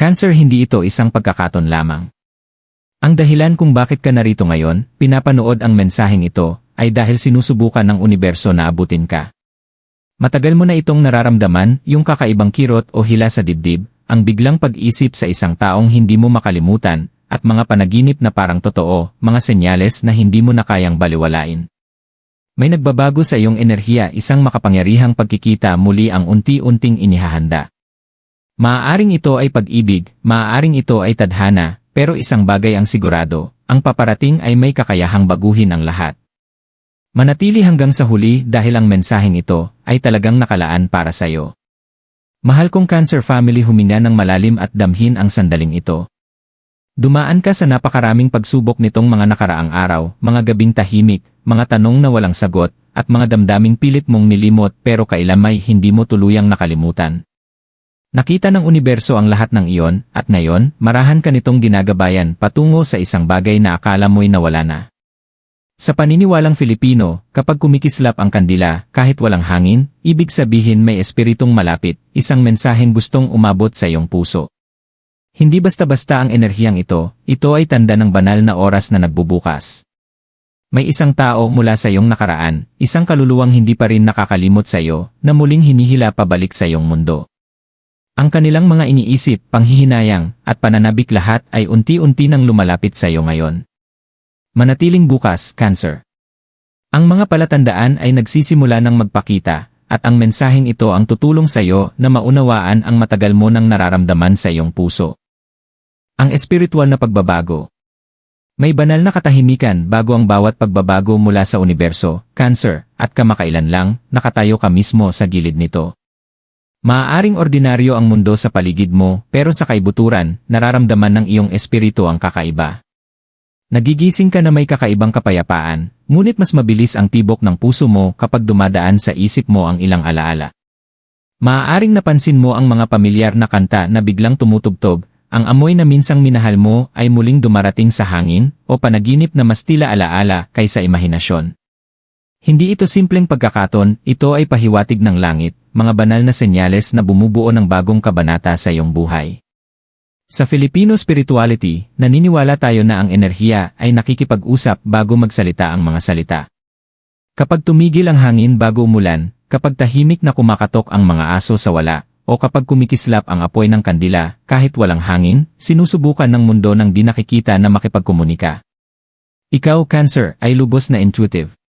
Cancer hindi ito isang pagkakaton lamang. Ang dahilan kung bakit ka narito ngayon, pinapanood ang mensaheng ito, ay dahil sinusubukan ng universo na abutin ka. Matagal mo na itong nararamdaman, yung kakaibang kirot o hila sa dibdib, ang biglang pag-isip sa isang taong hindi mo makalimutan, at mga panaginip na parang totoo, mga senyales na hindi mo na kayang baliwalain. May nagbabago sa iyong enerhiya isang makapangyarihang pagkikita muli ang unti-unting inihahanda. Maaaring ito ay pag-ibig, maaaring ito ay tadhana, pero isang bagay ang sigurado, ang paparating ay may kakayahang baguhin ang lahat. Manatili hanggang sa huli dahil ang mensaheng ito ay talagang nakalaan para sa iyo. Mahal kong cancer family huminga ng malalim at damhin ang sandaling ito. Dumaan ka sa napakaraming pagsubok nitong mga nakaraang araw, mga gabing tahimik, mga tanong na walang sagot, at mga damdaming pilit mong nilimot pero kailamay hindi mo tuluyang nakalimutan. Nakita ng universo ang lahat ng iyon, at ngayon, marahan ka nitong ginagabayan patungo sa isang bagay na akala mo'y nawala na. Sa paniniwalang Filipino, kapag kumikislap ang kandila, kahit walang hangin, ibig sabihin may espiritong malapit, isang mensaheng gustong umabot sa iyong puso. Hindi basta-basta ang enerhiyang ito, ito ay tanda ng banal na oras na nagbubukas. May isang tao mula sa iyong nakaraan, isang kaluluwang hindi pa rin nakakalimot sa iyo, na muling hinihila pabalik sa iyong mundo. Ang kanilang mga iniisip, panghihinayang, at pananabik lahat ay unti-unti nang lumalapit sa iyo ngayon. Manatiling bukas, Cancer. Ang mga palatandaan ay nagsisimula ng magpakita, at ang mensaheng ito ang tutulong sa iyo na maunawaan ang matagal mo nang nararamdaman sa iyong puso. Ang espiritual na pagbabago. May banal na katahimikan bago ang bawat pagbabago mula sa universo, Cancer, at kamakailan lang, nakatayo ka mismo sa gilid nito. Maaaring ordinaryo ang mundo sa paligid mo, pero sa kaibuturan, nararamdaman ng iyong espiritu ang kakaiba. Nagigising ka na may kakaibang kapayapaan, ngunit mas mabilis ang tibok ng puso mo kapag dumadaan sa isip mo ang ilang alaala. Maaaring napansin mo ang mga pamilyar na kanta na biglang tumutugtog, ang amoy na minsang minahal mo ay muling dumarating sa hangin, o panaginip na mas tila alaala kaysa imahinasyon. Hindi ito simpleng pagkakaton, ito ay pahiwatig ng langit, mga banal na senyales na bumubuo ng bagong kabanata sa iyong buhay. Sa Filipino spirituality, naniniwala tayo na ang enerhiya ay nakikipag-usap bago magsalita ang mga salita. Kapag tumigil ang hangin bago umulan, kapag tahimik na kumakatok ang mga aso sa wala, o kapag kumikislap ang apoy ng kandila, kahit walang hangin, sinusubukan ng mundo ng di nakikita na makipagkomunika. Ikaw, Cancer, ay lubos na intuitive.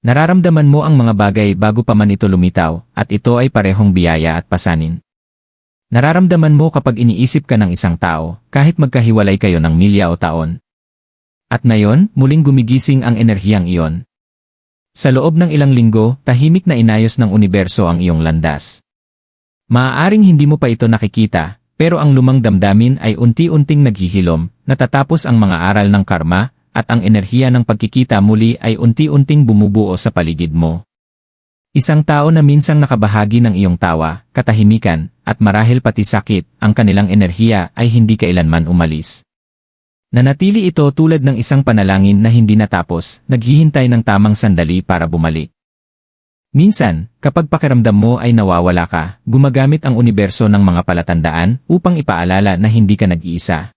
Nararamdaman mo ang mga bagay bago pa man ito lumitaw, at ito ay parehong biyaya at pasanin. Nararamdaman mo kapag iniisip ka ng isang tao, kahit magkahiwalay kayo ng milya o taon. At ngayon, muling gumigising ang enerhiyang iyon. Sa loob ng ilang linggo, tahimik na inayos ng universo ang iyong landas. Maaaring hindi mo pa ito nakikita, pero ang lumang damdamin ay unti-unting naghihilom, natatapos ang mga aral ng karma, at ang enerhiya ng pagkikita muli ay unti-unting bumubuo sa paligid mo. Isang tao na minsang nakabahagi ng iyong tawa, katahimikan, at marahil pati sakit, ang kanilang enerhiya ay hindi kailanman umalis. Nanatili ito tulad ng isang panalangin na hindi natapos, naghihintay ng tamang sandali para bumalik. Minsan, kapag pakiramdam mo ay nawawala ka, gumagamit ang universo ng mga palatandaan upang ipaalala na hindi ka nag-iisa.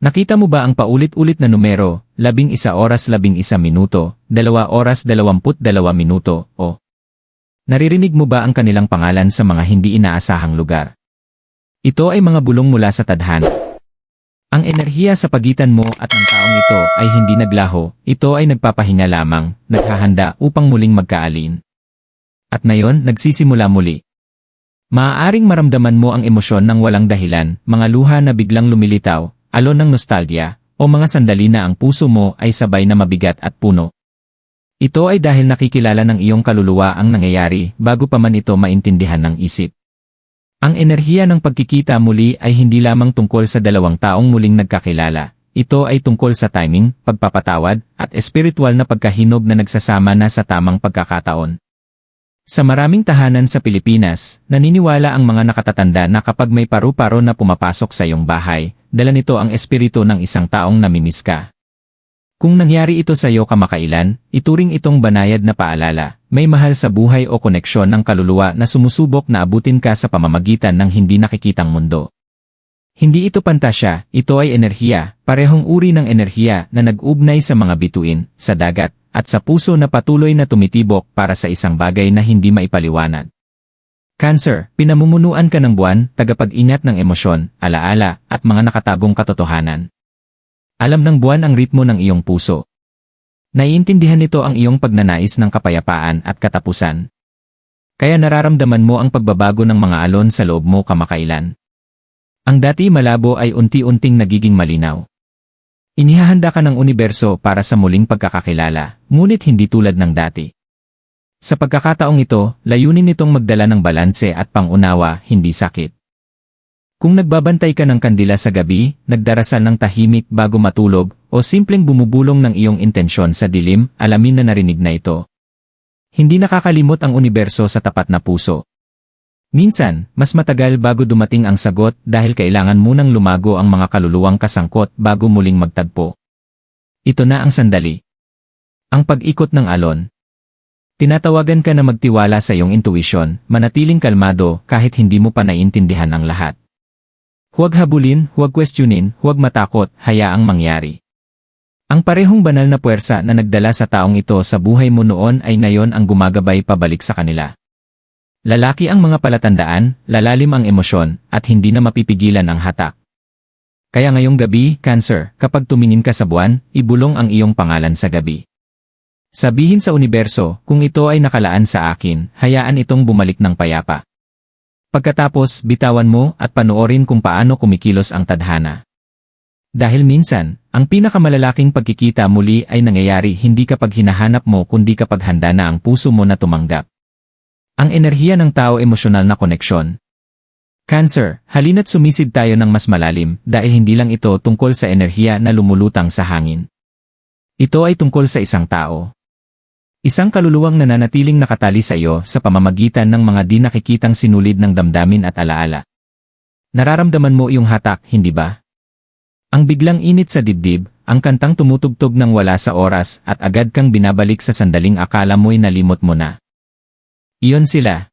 Nakita mo ba ang paulit-ulit na numero, labing isa oras labing isa minuto, dalawa oras dalawamput dalawa minuto, o Naririnig mo ba ang kanilang pangalan sa mga hindi inaasahang lugar? Ito ay mga bulong mula sa tadhana. Ang enerhiya sa pagitan mo at ng taong ito ay hindi naglaho, ito ay nagpapahinga lamang, naghahanda upang muling magkaalin. At ngayon, nagsisimula muli. Maaaring maramdaman mo ang emosyon ng walang dahilan, mga luha na biglang lumilitaw, alon ng nostalgia, o mga sandali na ang puso mo ay sabay na mabigat at puno. Ito ay dahil nakikilala ng iyong kaluluwa ang nangyayari bago pa man ito maintindihan ng isip. Ang enerhiya ng pagkikita muli ay hindi lamang tungkol sa dalawang taong muling nagkakilala. Ito ay tungkol sa timing, pagpapatawad, at espiritual na pagkahinog na nagsasama na sa tamang pagkakataon. Sa maraming tahanan sa Pilipinas, naniniwala ang mga nakatatanda na kapag may paru-paro na pumapasok sa iyong bahay, dala nito ang espiritu ng isang taong namimiss ka. Kung nangyari ito sa iyo kamakailan, ituring itong banayad na paalala, may mahal sa buhay o koneksyon ng kaluluwa na sumusubok na abutin ka sa pamamagitan ng hindi nakikitang mundo. Hindi ito pantasya, ito ay enerhiya, parehong uri ng enerhiya na nag-ugnay sa mga bituin, sa dagat, at sa puso na patuloy na tumitibok para sa isang bagay na hindi maipaliwanag. Cancer, pinamumunuan ka ng buwan, tagapag-ingat ng emosyon, alaala, at mga nakatagong katotohanan. Alam ng buwan ang ritmo ng iyong puso. Naiintindihan nito ang iyong pagnanais ng kapayapaan at katapusan. Kaya nararamdaman mo ang pagbabago ng mga alon sa loob mo kamakailan. Ang dati malabo ay unti-unting nagiging malinaw. Inihahanda ka ng universo para sa muling pagkakakilala, ngunit hindi tulad ng dati. Sa pagkakataong ito, layunin nitong magdala ng balanse at pangunawa, hindi sakit. Kung nagbabantay ka ng kandila sa gabi, nagdarasal ng tahimik bago matulog, o simpleng bumubulong ng iyong intensyon sa dilim, alamin na narinig na ito. Hindi nakakalimot ang universo sa tapat na puso. Minsan, mas matagal bago dumating ang sagot dahil kailangan munang lumago ang mga kaluluwang kasangkot bago muling magtagpo. Ito na ang sandali. Ang pag-ikot ng alon. Tinatawagan ka na magtiwala sa iyong intuition, manatiling kalmado kahit hindi mo pa naiintindihan ang lahat. Huwag habulin, huwag questionin, huwag matakot, hayaang mangyari. Ang parehong banal na puwersa na nagdala sa taong ito sa buhay mo noon ay ngayon ang gumagabay pabalik sa kanila. Lalaki ang mga palatandaan, lalalim ang emosyon, at hindi na mapipigilan ang hatak. Kaya ngayong gabi, Cancer, kapag tumingin ka sa buwan, ibulong ang iyong pangalan sa gabi. Sabihin sa universo, kung ito ay nakalaan sa akin, hayaan itong bumalik ng payapa. Pagkatapos, bitawan mo at panoorin kung paano kumikilos ang tadhana. Dahil minsan, ang pinakamalalaking pagkikita muli ay nangyayari hindi kapag hinahanap mo kundi kapag handa na ang puso mo na tumanggap. Ang enerhiya ng tao emosyonal na koneksyon. Cancer, halina't sumisid tayo ng mas malalim dahil hindi lang ito tungkol sa enerhiya na lumulutang sa hangin. Ito ay tungkol sa isang tao. Isang kaluluwang nananatiling nakatali sa iyo sa pamamagitan ng mga di nakikitang sinulid ng damdamin at alaala. Nararamdaman mo iyong hatak, hindi ba? Ang biglang init sa dibdib, ang kantang tumutugtog ng wala sa oras at agad kang binabalik sa sandaling akala mo'y nalimot mo na. Iyon sila.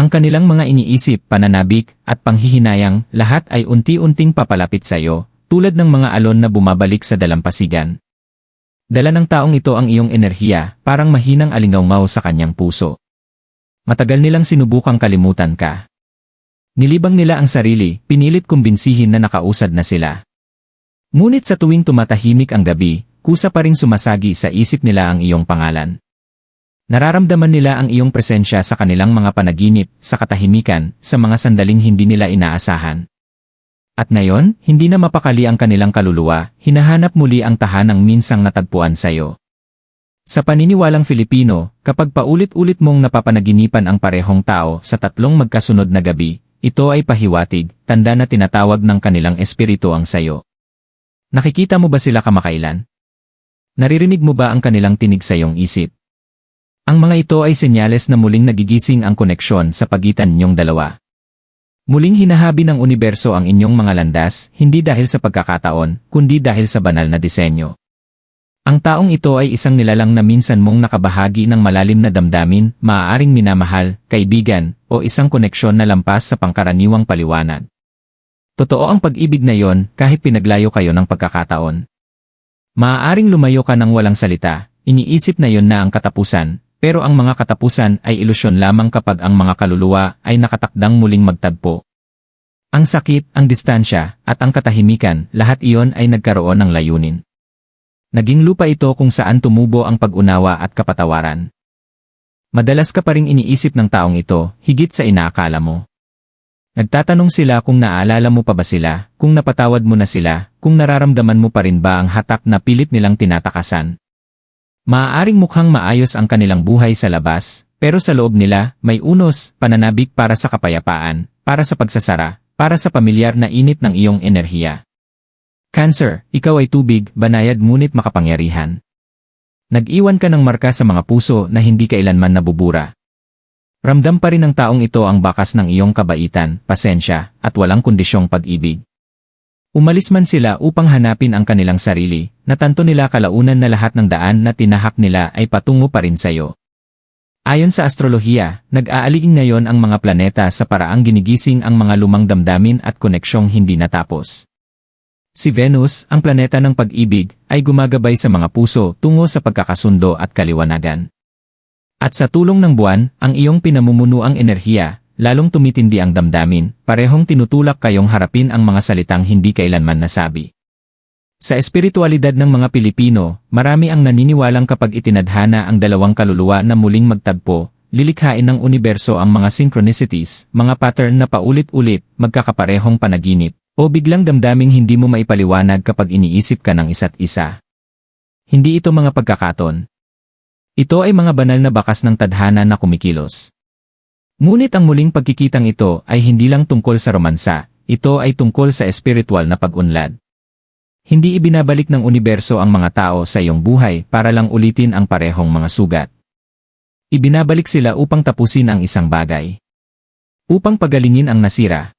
Ang kanilang mga iniisip, pananabik, at panghihinayang, lahat ay unti-unting papalapit sa iyo, tulad ng mga alon na bumabalik sa dalampasigan. Dala ng taong ito ang iyong enerhiya, parang mahinang alingaw sa kanyang puso. Matagal nilang sinubukang kalimutan ka. Nilibang nila ang sarili, pinilit kumbinsihin na nakausad na sila. Ngunit sa tuwing tumatahimik ang gabi, kusa pa ring sumasagi sa isip nila ang iyong pangalan. Nararamdaman nila ang iyong presensya sa kanilang mga panaginip, sa katahimikan, sa mga sandaling hindi nila inaasahan. At ngayon, hindi na mapakali ang kanilang kaluluwa, hinahanap muli ang tahanang minsang natagpuan sa iyo. Sa paniniwalang Filipino, kapag paulit-ulit mong napapanaginipan ang parehong tao sa tatlong magkasunod na gabi, ito ay pahiwatig, tanda na tinatawag ng kanilang espiritu ang sayo. Nakikita mo ba sila kamakailan? Naririnig mo ba ang kanilang tinig sa iyong isip? Ang mga ito ay senyales na muling nagigising ang koneksyon sa pagitan ninyong dalawa. Muling hinahabi ng universo ang inyong mga landas, hindi dahil sa pagkakataon, kundi dahil sa banal na disenyo. Ang taong ito ay isang nilalang na minsan mong nakabahagi ng malalim na damdamin, maaaring minamahal, kaibigan, o isang koneksyon na lampas sa pangkaraniwang paliwanag. Totoo ang pag-ibig na yon kahit pinaglayo kayo ng pagkakataon. Maaaring lumayo ka ng walang salita, iniisip na yon na ang katapusan, pero ang mga katapusan ay ilusyon lamang kapag ang mga kaluluwa ay nakatakdang muling magtagpo. Ang sakit, ang distansya, at ang katahimikan, lahat iyon ay nagkaroon ng layunin. Naging lupa ito kung saan tumubo ang pag-unawa at kapatawaran. Madalas ka pa ring iniisip ng taong ito, higit sa inaakala mo. Nagtatanong sila kung naaalala mo pa ba sila, kung napatawad mo na sila, kung nararamdaman mo pa rin ba ang hatak na pilit nilang tinatakasan. Maaaring mukhang maayos ang kanilang buhay sa labas, pero sa loob nila, may unos, pananabik para sa kapayapaan, para sa pagsasara, para sa pamilyar na init ng iyong enerhiya. Cancer, ikaw ay tubig, banayad ngunit makapangyarihan. Nag-iwan ka ng marka sa mga puso na hindi kailanman nabubura. Ramdam pa rin ng taong ito ang bakas ng iyong kabaitan, pasensya, at walang kondisyong pag-ibig. Umalis man sila upang hanapin ang kanilang sarili, natanto nila kalaunan na lahat ng daan na tinahak nila ay patungo pa rin sa iyo. Ayon sa astrolohiya, nag-aaliging ngayon ang mga planeta sa paraang ginigising ang mga lumang damdamin at koneksyong hindi natapos. Si Venus, ang planeta ng pag-ibig, ay gumagabay sa mga puso tungo sa pagkakasundo at kaliwanagan. At sa tulong ng buwan, ang iyong pinamumunuang enerhiya, lalong tumitindi ang damdamin, parehong tinutulak kayong harapin ang mga salitang hindi kailanman nasabi. Sa espiritualidad ng mga Pilipino, marami ang naniniwalang kapag itinadhana ang dalawang kaluluwa na muling magtagpo, lilikhain ng universo ang mga synchronicities, mga pattern na paulit-ulit, magkakaparehong panaginip, o biglang damdaming hindi mo maipaliwanag kapag iniisip ka ng isa't isa. Hindi ito mga pagkakaton. Ito ay mga banal na bakas ng tadhana na kumikilos. Ngunit ang muling pagkikitang ito ay hindi lang tungkol sa romansa, ito ay tungkol sa espiritual na pag-unlad. Hindi ibinabalik ng universo ang mga tao sa iyong buhay para lang ulitin ang parehong mga sugat. Ibinabalik sila upang tapusin ang isang bagay. Upang pagalingin ang nasira.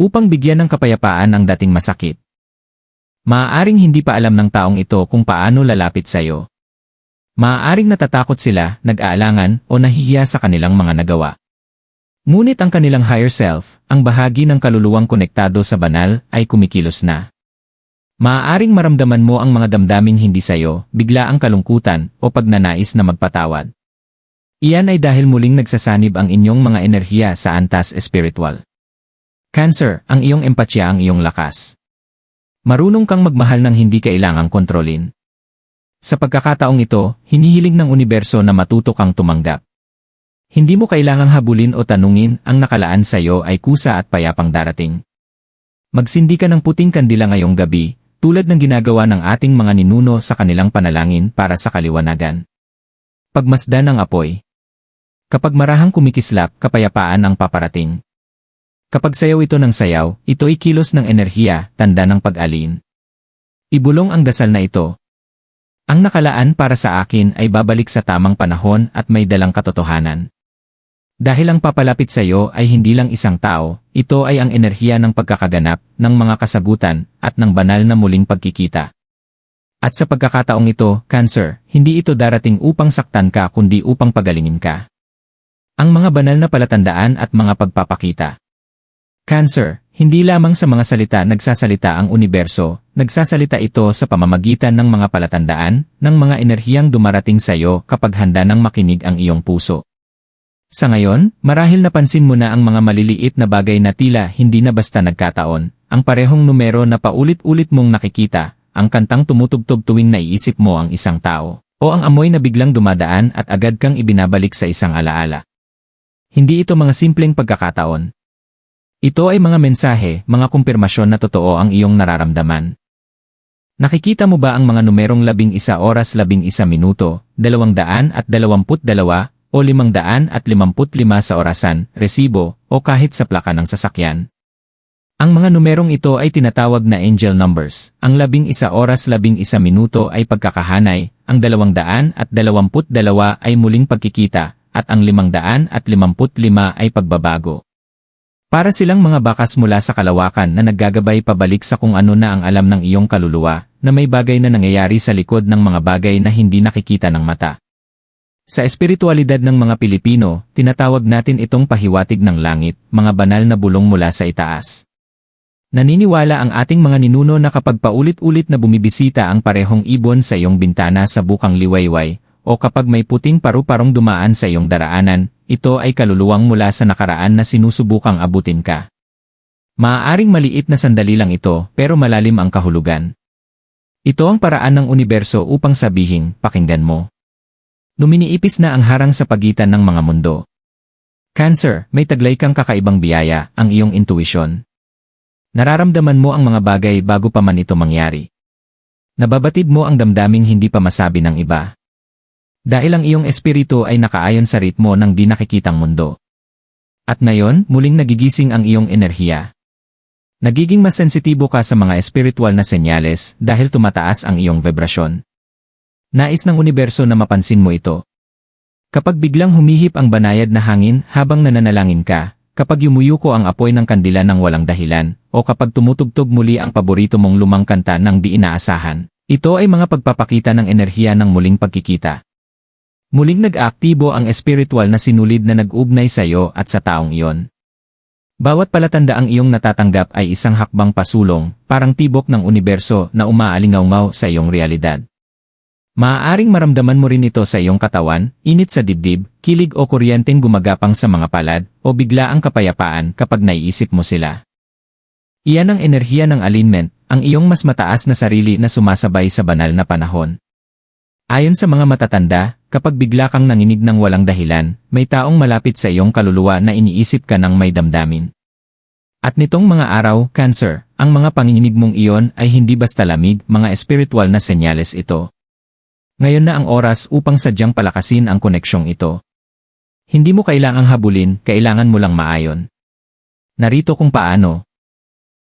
Upang bigyan ng kapayapaan ang dating masakit. Maaaring hindi pa alam ng taong ito kung paano lalapit sa iyo. Maaaring natatakot sila, nag-aalangan, o nahihiya sa kanilang mga nagawa. Ngunit ang kanilang higher self, ang bahagi ng kaluluwang konektado sa banal, ay kumikilos na. Maaaring maramdaman mo ang mga damdaming hindi sayo, bigla ang kalungkutan, o pagnanais na magpatawad. Iyan ay dahil muling nagsasanib ang inyong mga enerhiya sa antas espiritual. Cancer, ang iyong empatya ang iyong lakas. Marunong kang magmahal ng hindi kailangang kontrolin. Sa pagkakataong ito, hinihiling ng universo na matuto kang tumanggap. Hindi mo kailangang habulin o tanungin, ang nakalaan sa iyo ay kusa at payapang darating. Magsindi ka ng puting kandila ngayong gabi, tulad ng ginagawa ng ating mga ninuno sa kanilang panalangin para sa kaliwanagan. Pagmasdan ng apoy. Kapag marahang kumikislap, kapayapaan ang paparating. Kapag sayaw ito ng sayaw, ito ay kilos ng enerhiya, tanda ng pag-alin. Ibulong ang dasal na ito. Ang nakalaan para sa akin ay babalik sa tamang panahon at may dalang katotohanan. Dahil ang papalapit sa iyo ay hindi lang isang tao, ito ay ang enerhiya ng pagkakaganap, ng mga kasagutan, at ng banal na muling pagkikita. At sa pagkakataong ito, Cancer, hindi ito darating upang saktan ka kundi upang pagalingin ka. Ang mga banal na palatandaan at mga pagpapakita. Cancer, hindi lamang sa mga salita nagsasalita ang universo, nagsasalita ito sa pamamagitan ng mga palatandaan, ng mga enerhiyang dumarating sa iyo kapag handa ng makinig ang iyong puso. Sa ngayon, marahil napansin mo na ang mga maliliit na bagay na tila hindi na basta nagkataon, ang parehong numero na paulit-ulit mong nakikita, ang kantang tumutugtog tuwing naiisip mo ang isang tao, o ang amoy na biglang dumadaan at agad kang ibinabalik sa isang alaala. Hindi ito mga simpleng pagkakataon. Ito ay mga mensahe, mga kumpirmasyon na totoo ang iyong nararamdaman. Nakikita mo ba ang mga numerong labing isa oras labing isa minuto, dalawang daan at dalawamput dalawa, o 555 sa orasan, resibo, o kahit sa plaka ng sasakyan. Ang mga numerong ito ay tinatawag na angel numbers. Ang labing isa oras labing isa minuto ay pagkakahanay, ang dalawang daan at dalawamput dalawa ay muling pagkikita, at ang limang daan at limamput lima ay pagbabago. Para silang mga bakas mula sa kalawakan na naggagabay pabalik sa kung ano na ang alam ng iyong kaluluwa, na may bagay na nangyayari sa likod ng mga bagay na hindi nakikita ng mata. Sa espiritualidad ng mga Pilipino, tinatawag natin itong pahiwatig ng langit, mga banal na bulong mula sa itaas. Naniniwala ang ating mga ninuno na kapag paulit-ulit na bumibisita ang parehong ibon sa iyong bintana sa bukang liwayway, o kapag may puting paru-parong dumaan sa iyong daraanan, ito ay kaluluwang mula sa nakaraan na sinusubukang abutin ka. Maaaring maliit na sandali lang ito, pero malalim ang kahulugan. Ito ang paraan ng universo upang sabihin, pakinggan mo. Numiniipis na ang harang sa pagitan ng mga mundo. Cancer, may taglay kang kakaibang biyaya, ang iyong intuition. Nararamdaman mo ang mga bagay bago pa man ito mangyari. Nababatid mo ang damdaming hindi pa masabi ng iba. Dahil ang iyong espiritu ay nakaayon sa ritmo ng di nakikitang mundo. At ngayon, muling nagigising ang iyong enerhiya. Nagiging mas sensitibo ka sa mga espiritual na senyales dahil tumataas ang iyong vibrasyon. Nais ng universo na mapansin mo ito. Kapag biglang humihip ang banayad na hangin habang nananalangin ka, kapag yumuyuko ang apoy ng kandila ng walang dahilan, o kapag tumutugtog muli ang paborito mong lumang kanta ng di inaasahan, ito ay mga pagpapakita ng enerhiya ng muling pagkikita. Muling nag-aaktibo ang espiritual na sinulid na nag-ugnay sa iyo at sa taong iyon. Bawat palatanda ang iyong natatanggap ay isang hakbang pasulong, parang tibok ng universo na umaalingaw sa iyong realidad. Maaaring maramdaman mo rin ito sa iyong katawan, init sa dibdib, kilig o kuryenteng gumagapang sa mga palad, o bigla ang kapayapaan kapag naiisip mo sila. Iyan ang enerhiya ng alignment, ang iyong mas mataas na sarili na sumasabay sa banal na panahon. Ayon sa mga matatanda, kapag bigla kang nanginig ng walang dahilan, may taong malapit sa iyong kaluluwa na iniisip ka ng may damdamin. At nitong mga araw, Cancer, ang mga panginginig mong iyon ay hindi basta lamig, mga espiritual na senyales ito. Ngayon na ang oras upang sadyang palakasin ang koneksyong ito. Hindi mo kailangang habulin, kailangan mo lang maayon. Narito kung paano.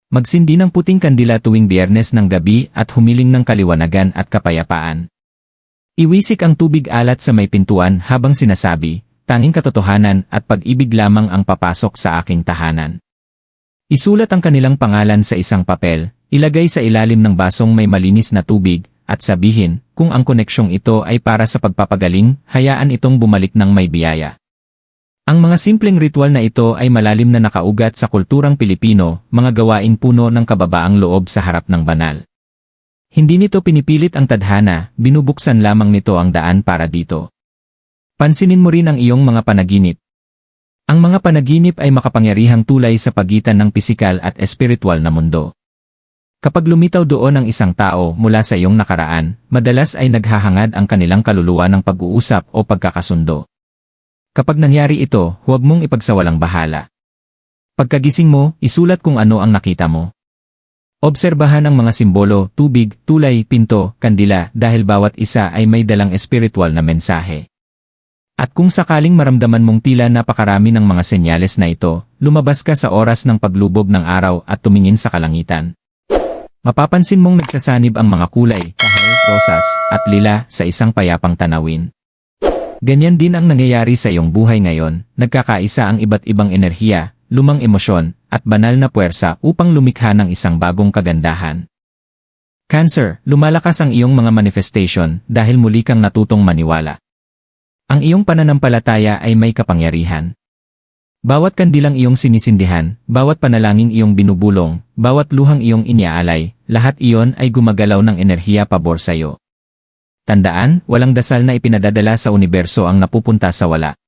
Magsindi ng puting kandila tuwing biyernes ng gabi at humiling ng kaliwanagan at kapayapaan. Iwisik ang tubig alat sa may pintuan habang sinasabi, tanging katotohanan at pag-ibig lamang ang papasok sa aking tahanan. Isulat ang kanilang pangalan sa isang papel, ilagay sa ilalim ng basong may malinis na tubig, at sabihin, kung ang koneksyong ito ay para sa pagpapagaling, hayaan itong bumalik ng may biyaya. Ang mga simpleng ritual na ito ay malalim na nakaugat sa kulturang Pilipino, mga gawain puno ng kababaang loob sa harap ng banal. Hindi nito pinipilit ang tadhana, binubuksan lamang nito ang daan para dito. Pansinin mo rin ang iyong mga panaginip. Ang mga panaginip ay makapangyarihang tulay sa pagitan ng pisikal at espiritual na mundo. Kapag lumitaw doon ang isang tao mula sa iyong nakaraan, madalas ay naghahangad ang kanilang kaluluwa ng pag-uusap o pagkakasundo. Kapag nangyari ito, huwag mong ipagsawalang bahala. Pagkagising mo, isulat kung ano ang nakita mo. Obserbahan ang mga simbolo, tubig, tulay, pinto, kandila dahil bawat isa ay may dalang espiritual na mensahe. At kung sakaling maramdaman mong tila napakarami ng mga senyales na ito, lumabas ka sa oras ng paglubog ng araw at tumingin sa kalangitan. Mapapansin mong nagsasanib ang mga kulay, kahay, rosas, at lila sa isang payapang tanawin. Ganyan din ang nangyayari sa iyong buhay ngayon, nagkakaisa ang iba't ibang enerhiya, lumang emosyon, at banal na puwersa upang lumikha ng isang bagong kagandahan. Cancer, lumalakas ang iyong mga manifestation dahil muli kang natutong maniwala. Ang iyong pananampalataya ay may kapangyarihan. Bawat kandilang iyong sinisindihan, bawat panalangin iyong binubulong, bawat luhang iyong iniaalay, lahat iyon ay gumagalaw ng enerhiya pabor sa iyo. Tandaan, walang dasal na ipinadadala sa universo ang napupunta sa wala.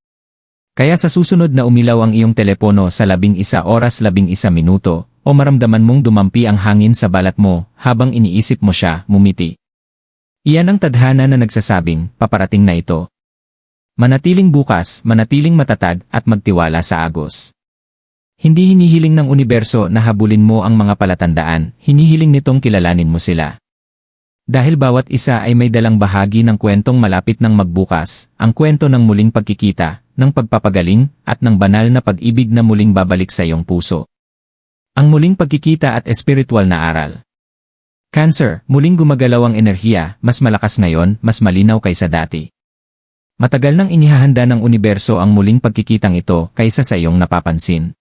Kaya sa susunod na umilaw ang iyong telepono sa labing isa oras labing isa minuto, o maramdaman mong dumampi ang hangin sa balat mo, habang iniisip mo siya, mumiti. Iyan ang tadhana na nagsasabing, paparating na ito. Manatiling bukas, manatiling matatag, at magtiwala sa agos. Hindi hinihiling ng universo na habulin mo ang mga palatandaan, hinihiling nitong kilalanin mo sila. Dahil bawat isa ay may dalang bahagi ng kwentong malapit ng magbukas, ang kwento ng muling pagkikita, ng pagpapagaling, at ng banal na pag-ibig na muling babalik sa iyong puso. Ang muling pagkikita at espiritual na aral. Cancer, muling gumagalaw ang enerhiya, mas malakas ngayon, mas malinaw kaysa dati. Matagal nang inihahanda ng universo ang muling pagkikitang ito kaysa sa iyong napapansin.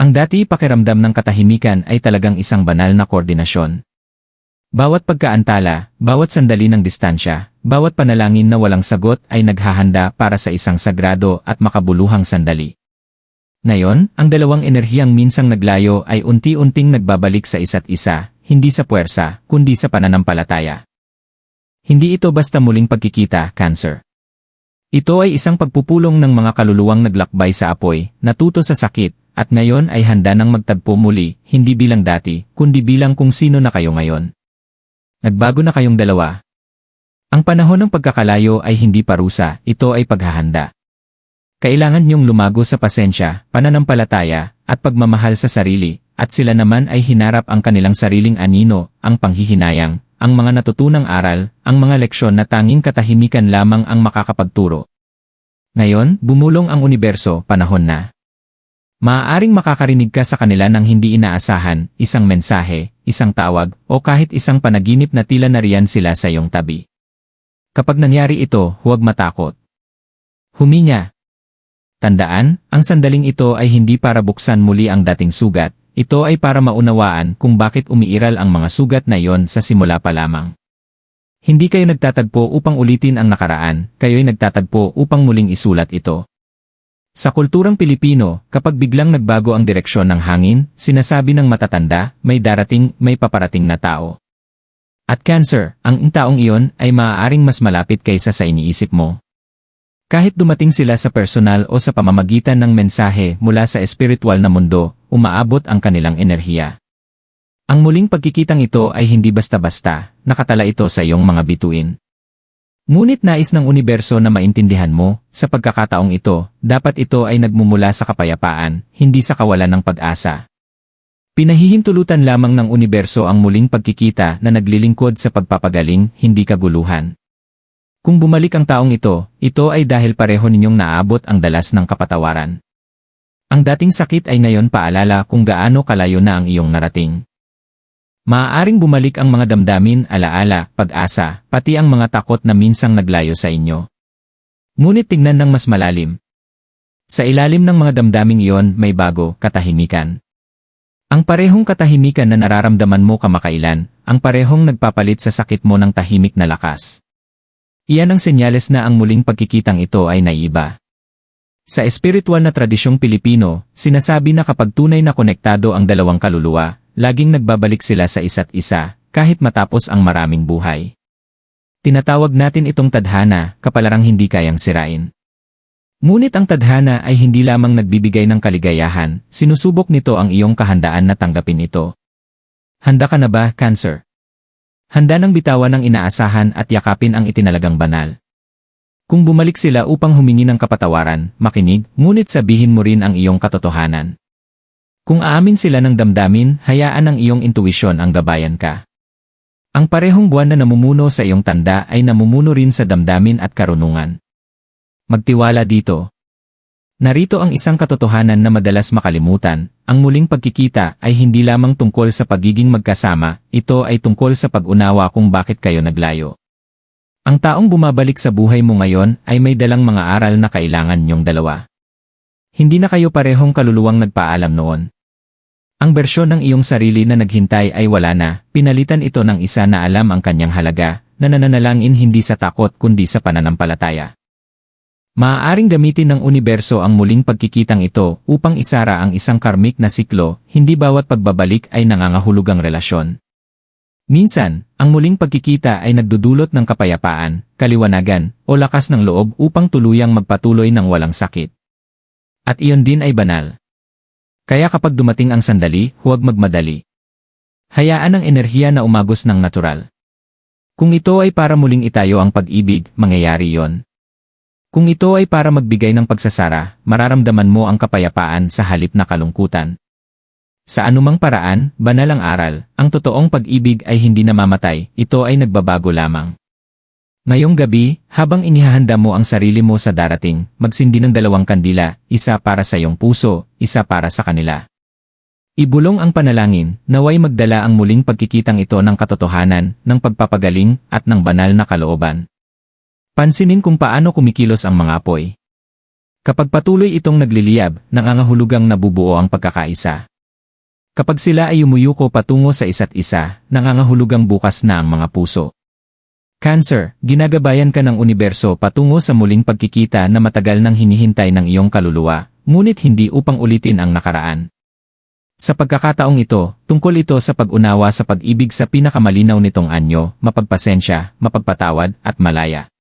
Ang dati pakiramdam ng katahimikan ay talagang isang banal na koordinasyon. Bawat pagkaantala, bawat sandali ng distansya, bawat panalangin na walang sagot ay naghahanda para sa isang sagrado at makabuluhang sandali. Ngayon, ang dalawang enerhiyang minsang naglayo ay unti-unting nagbabalik sa isa't isa, hindi sa puwersa, kundi sa pananampalataya. Hindi ito basta muling pagkikita, Cancer. Ito ay isang pagpupulong ng mga kaluluwang naglakbay sa apoy, natuto sa sakit, at ngayon ay handa ng magtagpo muli, hindi bilang dati, kundi bilang kung sino na kayo ngayon. Nagbago na kayong dalawa. Ang panahon ng pagkakalayo ay hindi parusa, ito ay paghahanda. Kailangan niyong lumago sa pasensya, pananampalataya, at pagmamahal sa sarili, at sila naman ay hinarap ang kanilang sariling anino, ang panghihinayang, ang mga natutunang aral, ang mga leksyon na tanging katahimikan lamang ang makakapagturo. Ngayon, bumulong ang universo, panahon na. Maaaring makakarinig ka sa kanila ng hindi inaasahan, isang mensahe, isang tawag, o kahit isang panaginip na tila nariyan sila sa iyong tabi. Kapag nangyari ito, huwag matakot. Huminya. Tandaan, ang sandaling ito ay hindi para buksan muli ang dating sugat, ito ay para maunawaan kung bakit umiiral ang mga sugat na iyon sa simula pa lamang. Hindi kayo nagtatagpo upang ulitin ang nakaraan, kayo'y nagtatagpo upang muling isulat ito. Sa kulturang Pilipino, kapag biglang nagbago ang direksyon ng hangin, sinasabi ng matatanda, may darating, may paparating na tao. At cancer, ang taong iyon ay maaaring mas malapit kaysa sa iniisip mo. Kahit dumating sila sa personal o sa pamamagitan ng mensahe mula sa espiritual na mundo, umaabot ang kanilang enerhiya. Ang muling pagkikitang ito ay hindi basta-basta, nakatala ito sa iyong mga bituin. Ngunit nais ng universo na maintindihan mo, sa pagkakataong ito, dapat ito ay nagmumula sa kapayapaan, hindi sa kawalan ng pag-asa. Pinahihintulutan lamang ng universo ang muling pagkikita na naglilingkod sa pagpapagaling, hindi kaguluhan. Kung bumalik ang taong ito, ito ay dahil pareho ninyong naabot ang dalas ng kapatawaran. Ang dating sakit ay ngayon paalala kung gaano kalayo na ang iyong narating. Maaaring bumalik ang mga damdamin, alaala, pag-asa, pati ang mga takot na minsang naglayo sa inyo. Ngunit tingnan ng mas malalim. Sa ilalim ng mga damdaming iyon may bago, katahimikan. Ang parehong katahimikan na nararamdaman mo kamakailan, ang parehong nagpapalit sa sakit mo ng tahimik na lakas. Iyan ang senyales na ang muling pagkikitang ito ay naiba. Sa espiritual na tradisyong Pilipino, sinasabi na kapag tunay na konektado ang dalawang kaluluwa, laging nagbabalik sila sa isa't isa, kahit matapos ang maraming buhay. Tinatawag natin itong tadhana, kapalarang hindi kayang sirain. Ngunit ang tadhana ay hindi lamang nagbibigay ng kaligayahan, sinusubok nito ang iyong kahandaan na tanggapin ito. Handa ka na ba, Cancer? Handa nang bitawan ang inaasahan at yakapin ang itinalagang banal. Kung bumalik sila upang humingi ng kapatawaran, makinig, ngunit sabihin mo rin ang iyong katotohanan. Kung aamin sila ng damdamin, hayaan ang iyong intuwisyon ang gabayan ka. Ang parehong buwan na namumuno sa iyong tanda ay namumuno rin sa damdamin at karunungan. Magtiwala dito. Narito ang isang katotohanan na madalas makalimutan, ang muling pagkikita ay hindi lamang tungkol sa pagiging magkasama, ito ay tungkol sa pag-unawa kung bakit kayo naglayo. Ang taong bumabalik sa buhay mo ngayon ay may dalang mga aral na kailangan niyong dalawa. Hindi na kayo parehong kaluluwang nagpaalam noon. Ang bersyon ng iyong sarili na naghintay ay wala na, pinalitan ito ng isa na alam ang kanyang halaga, na nananalangin hindi sa takot kundi sa pananampalataya. Maaaring gamitin ng universo ang muling pagkikitang ito upang isara ang isang karmik na siklo, hindi bawat pagbabalik ay nangangahulugang relasyon. Minsan, ang muling pagkikita ay nagdudulot ng kapayapaan, kaliwanagan, o lakas ng loob upang tuluyang magpatuloy ng walang sakit. At iyon din ay banal. Kaya kapag dumating ang sandali, huwag magmadali. Hayaan ang enerhiya na umagos ng natural. Kung ito ay para muling itayo ang pag-ibig, mangyayari yon. Kung ito ay para magbigay ng pagsasara, mararamdaman mo ang kapayapaan sa halip na kalungkutan. Sa anumang paraan, banal ang aral, ang totoong pag-ibig ay hindi namamatay, ito ay nagbabago lamang. Ngayong gabi, habang inihahanda mo ang sarili mo sa darating, magsindi ng dalawang kandila, isa para sa iyong puso, isa para sa kanila. Ibulong ang panalangin, naway magdala ang muling pagkikitang ito ng katotohanan, ng pagpapagaling, at ng banal na kalooban. Pansinin kung paano kumikilos ang mga apoy. Kapag patuloy itong nagliliyab, nangangahulugang nabubuo ang pagkakaisa. Kapag sila ay umuyuko patungo sa isa't isa, nangangahulugang bukas na ang mga puso. Cancer, ginagabayan ka ng universo patungo sa muling pagkikita na matagal nang hinihintay ng iyong kaluluwa, ngunit hindi upang ulitin ang nakaraan. Sa pagkakataong ito, tungkol ito sa pag-unawa sa pag-ibig sa pinakamalinaw nitong anyo, mapagpasensya, mapagpatawad, at malaya.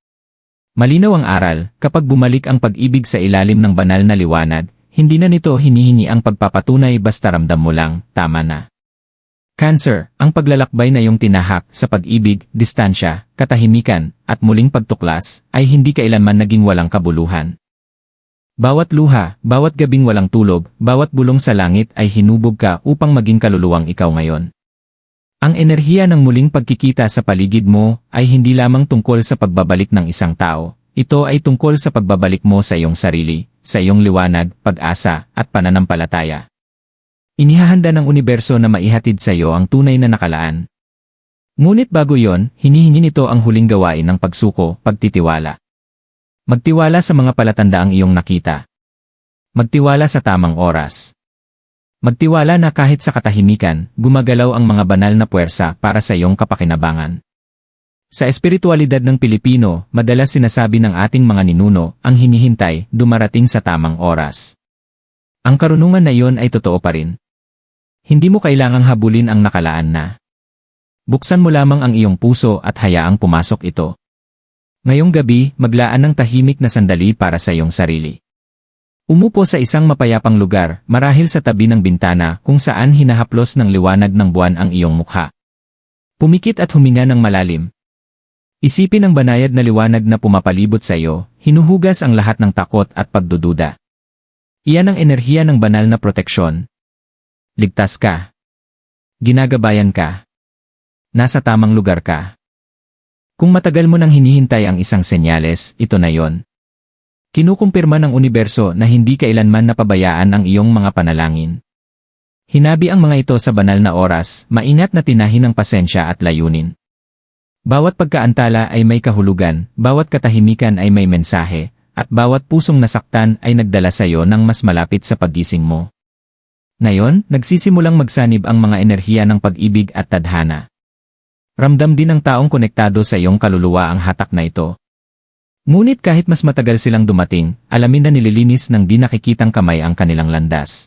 Malinaw ang aral, kapag bumalik ang pag-ibig sa ilalim ng banal na liwanag, hindi na nito hinihingi ang pagpapatunay basta ramdam mo lang, tama na. Cancer, ang paglalakbay na iyong tinahak sa pag-ibig, distansya, katahimikan, at muling pagtuklas, ay hindi kailanman naging walang kabuluhan. Bawat luha, bawat gabing walang tulog, bawat bulong sa langit ay hinubog ka upang maging kaluluwang ikaw ngayon. Ang enerhiya ng muling pagkikita sa paligid mo ay hindi lamang tungkol sa pagbabalik ng isang tao. Ito ay tungkol sa pagbabalik mo sa iyong sarili, sa iyong liwanag, pag-asa, at pananampalataya. Inihahanda ng universo na maihatid sa iyo ang tunay na nakalaan. Ngunit bago yon, hinihingi nito ang huling gawain ng pagsuko, pagtitiwala. Magtiwala sa mga palatandaang iyong nakita. Magtiwala sa tamang oras. Magtiwala na kahit sa katahimikan, gumagalaw ang mga banal na puwersa para sa iyong kapakinabangan. Sa espiritualidad ng Pilipino, madalas sinasabi ng ating mga ninuno, ang hinihintay, dumarating sa tamang oras. Ang karunungan na iyon ay totoo pa rin. Hindi mo kailangang habulin ang nakalaan na. Buksan mo lamang ang iyong puso at hayaang pumasok ito. Ngayong gabi, maglaan ng tahimik na sandali para sa iyong sarili. Umupo sa isang mapayapang lugar, marahil sa tabi ng bintana kung saan hinahaplos ng liwanag ng buwan ang iyong mukha. Pumikit at huminga ng malalim. Isipin ang banayad na liwanag na pumapalibot sa iyo, hinuhugas ang lahat ng takot at pagdududa. Iyan ang enerhiya ng banal na proteksyon. Ligtas ka. Ginagabayan ka. Nasa tamang lugar ka. Kung matagal mo nang hinihintay ang isang senyales, ito na yon. Kinukumpirma ng universo na hindi kailanman napabayaan ang iyong mga panalangin. Hinabi ang mga ito sa banal na oras, maingat na tinahin ng pasensya at layunin. Bawat pagkaantala ay may kahulugan, bawat katahimikan ay may mensahe, at bawat pusong nasaktan ay nagdala sa iyo ng mas malapit sa paggising mo. Ngayon, nagsisimulang magsanib ang mga enerhiya ng pag-ibig at tadhana. Ramdam din ng taong konektado sa iyong kaluluwa ang hatak na ito. Ngunit kahit mas matagal silang dumating, alamin na nililinis ng di nakikitang kamay ang kanilang landas.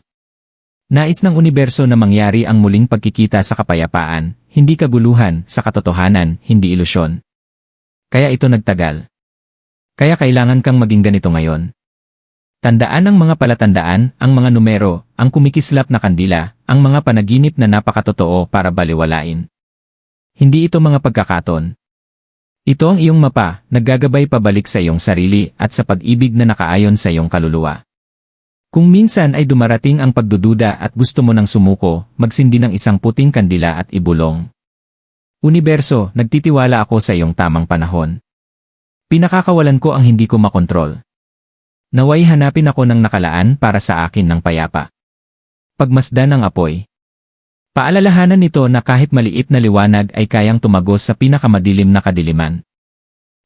Nais ng universo na mangyari ang muling pagkikita sa kapayapaan, hindi kaguluhan, sa katotohanan, hindi ilusyon. Kaya ito nagtagal. Kaya kailangan kang maging ganito ngayon. Tandaan ang mga palatandaan, ang mga numero, ang kumikislap na kandila, ang mga panaginip na napakatotoo para baliwalain. Hindi ito mga pagkakaton. Ito ang iyong mapa, naggagabay pabalik sa iyong sarili at sa pag-ibig na nakaayon sa iyong kaluluwa. Kung minsan ay dumarating ang pagdududa at gusto mo ng sumuko, magsindi ng isang puting kandila at ibulong. Universo, nagtitiwala ako sa iyong tamang panahon. Pinakakawalan ko ang hindi ko makontrol. Naway hanapin ako ng nakalaan para sa akin ng payapa. Pagmasdan ng apoy. Paalalahanan nito na kahit maliit na liwanag ay kayang tumagos sa pinakamadilim na kadiliman.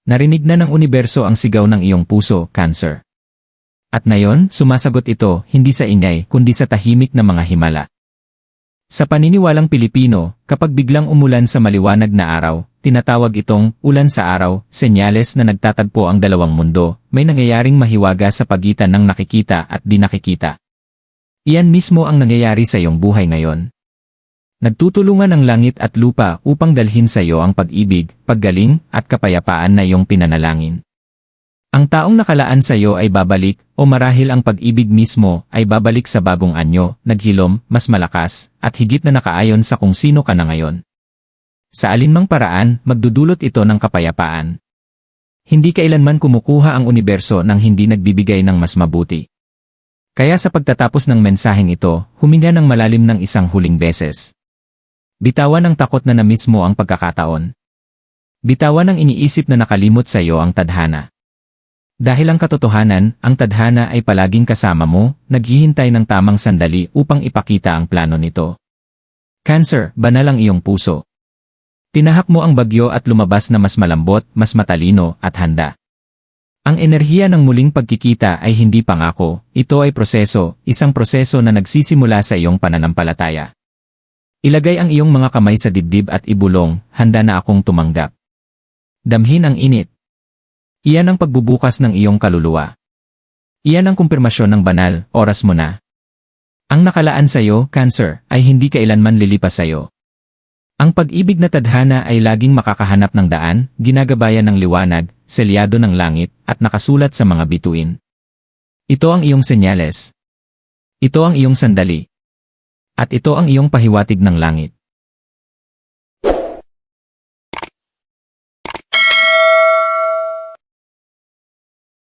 Narinig na ng universo ang sigaw ng iyong puso, Cancer. At ngayon, sumasagot ito hindi sa ingay kundi sa tahimik na mga himala. Sa paniniwalang Pilipino, kapag biglang umulan sa maliwanag na araw, tinatawag itong ulan sa araw, senyales na nagtatagpo ang dalawang mundo, may nangyayaring mahiwaga sa pagitan ng nakikita at di nakikita. Iyan mismo ang nangyayari sa iyong buhay ngayon. Nagtutulungan ang langit at lupa upang dalhin sa iyo ang pag-ibig, paggaling, at kapayapaan na iyong pinanalangin. Ang taong nakalaan sa iyo ay babalik, o marahil ang pag-ibig mismo ay babalik sa bagong anyo, naghilom, mas malakas, at higit na nakaayon sa kung sino ka na ngayon. Sa alinmang paraan, magdudulot ito ng kapayapaan. Hindi kailanman kumukuha ang universo ng hindi nagbibigay ng mas mabuti. Kaya sa pagtatapos ng mensaheng ito, huminga ng malalim ng isang huling beses. Bitawan ang takot na na mismo ang pagkakataon. Bitawan ang iniisip na nakalimot sa iyo ang tadhana. Dahil ang katotohanan, ang tadhana ay palaging kasama mo, naghihintay ng tamang sandali upang ipakita ang plano nito. Cancer, banal ang iyong puso. Tinahak mo ang bagyo at lumabas na mas malambot, mas matalino, at handa. Ang enerhiya ng muling pagkikita ay hindi pangako, ito ay proseso, isang proseso na nagsisimula sa iyong pananampalataya. Ilagay ang iyong mga kamay sa dibdib at ibulong, handa na akong tumanggap. Damhin ang init. Iyan ang pagbubukas ng iyong kaluluwa. Iyan ang kumpirmasyon ng banal, oras mo na. Ang nakalaan sa iyo, cancer, ay hindi kailanman lilipas sa iyo. Ang pag-ibig na tadhana ay laging makakahanap ng daan, ginagabayan ng liwanag, selyado ng langit, at nakasulat sa mga bituin. Ito ang iyong senyales. Ito ang iyong sandali. At ito ang iyong pahiwatig ng langit.